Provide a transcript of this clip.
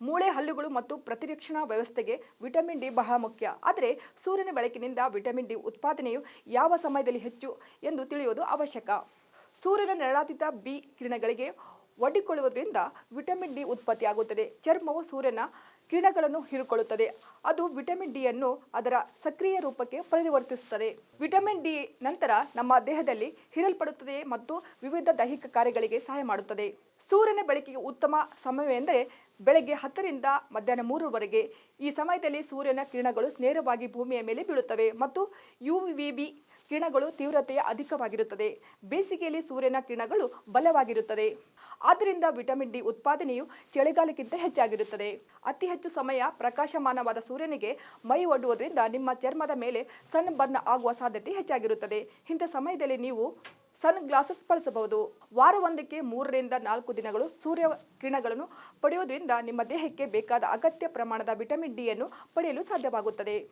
ಮೂಳೆ ಹಲ್ಲುಗಳು ಮತ್ತು ಪ್ರತಿರಕ್ಷಣಾ ವ್ಯವಸ್ಥೆಗೆ ವಿಟಮಿನ್ ಡಿ ಬಹಳ ಮುಖ್ಯ. ಆದರೆ ಸೂರ್ಯನ ಬೆಳಕಿನಿಂದ ವಿಟಮಿನ್ ಡಿ ಉತ್ಪಾದನೆಯು ಯಾವ ಸಮಯದಲ್ಲಿ ಹೆಚ್ಚು ಎಂದು ತಿಳಿಯುವುದು ಅವಶ್ಯಕ. ಸೂರ್ಯನ ನೆರಳಾತೀತ ಬಿ ಕಿರಣಗಳಿಗೆ ಒಡ್ಡಿಕೊಳ್ಳುವುದರಿಂದ ವಿಟಮಿನ್ ಡಿ ಉತ್ಪತ್ತಿಯಾಗುತ್ತದೆ. ಚರ್ಮವು ಸೂರ್ಯನ ಕಿರಣಗಳನ್ನು ಹೀರಿಕೊಳ್ಳುತ್ತದೆ. ಅದು ವಿಟಮಿನ್ ಡಿಯನ್ನು ಅದರ ಸಕ್ರಿಯ ರೂಪಕ್ಕೆ ಪರಿವರ್ತಿಸುತ್ತದೆ. ವಿಟಮಿನ್ ಡಿ ನಂತರ ನಮ್ಮ ದೇಹದಲ್ಲಿ ಹೀರಲ್ಪಡುತ್ತದೆ ಮತ್ತು ವಿವಿಧ ದೈಹಿಕ ಕಾರ್ಯಗಳಿಗೆ ಸಹಾಯ ಮಾಡುತ್ತದೆ. ಸೂರ್ಯನ ಬೆಳಕಿಗೆ ಉತ್ತಮ ಸಮಯವೆಂದರೆ ಬೆಳಗ್ಗೆ ಹತ್ತರಿಂದ ಮಧ್ಯಾಹ್ನ ಮೂರರವರೆಗೆ. ಈ ಸಮಯದಲ್ಲಿ ಸೂರ್ಯನ ಕಿರಣಗಳು ನೇರವಾಗಿ ಭೂಮಿಯ ಮೇಲೆ ಬೀಳುತ್ತವೆ ಮತ್ತು ಯು ವಿ ಬಿ ಕಿರಣಗಳು ತೀವ್ರತೆಯ ಅಧಿಕವಾಗಿರುತ್ತದೆ. ಬೇಸಿಗೆಯಲ್ಲಿ ಸೂರ್ಯನ ಕಿರಣಗಳು ಬಲವಾಗಿರುತ್ತದೆ. ಆದ್ದರಿಂದ ವಿಟಮಿನ್ ಡಿ ಉತ್ಪಾದನೆಯು ಚಳಿಗಾಲಕ್ಕಿಂತ ಹೆಚ್ಚಾಗಿರುತ್ತದೆ. ಅತಿ ಹೆಚ್ಚು ಸಮಯ ಪ್ರಕಾಶಮಾನವಾದ ಸೂರ್ಯನಿಗೆ ಮೈ ಒಡ್ಡುವುದರಿಂದ ನಿಮ್ಮ ಚರ್ಮದ ಮೇಲೆ ಸನ್ ಬರ್ನ್ ಆಗುವ ಸಾಧ್ಯತೆ ಹೆಚ್ಚಾಗಿರುತ್ತದೆ. ಇಂಥ ಸಮಯದಲ್ಲಿ ನೀವು ಸನ್ ಗ್ಲಾಸಸ್ ಬಳಸಬಹುದು. ವಾರವೊಂದಕ್ಕೆ ಮೂರರಿಂದ ನಾಲ್ಕು ದಿನಗಳು ಸೂರ್ಯ ಕಿರಣಗಳನ್ನು ಪಡೆಯುವುದರಿಂದ ನಿಮ್ಮ ದೇಹಕ್ಕೆ ಬೇಕಾದ ಅಗತ್ಯ ಪ್ರಮಾಣದ ವಿಟಮಿನ್ ಡಿಯನ್ನು ಪಡೆಯಲು ಸಾಧ್ಯವಾಗುತ್ತದೆ.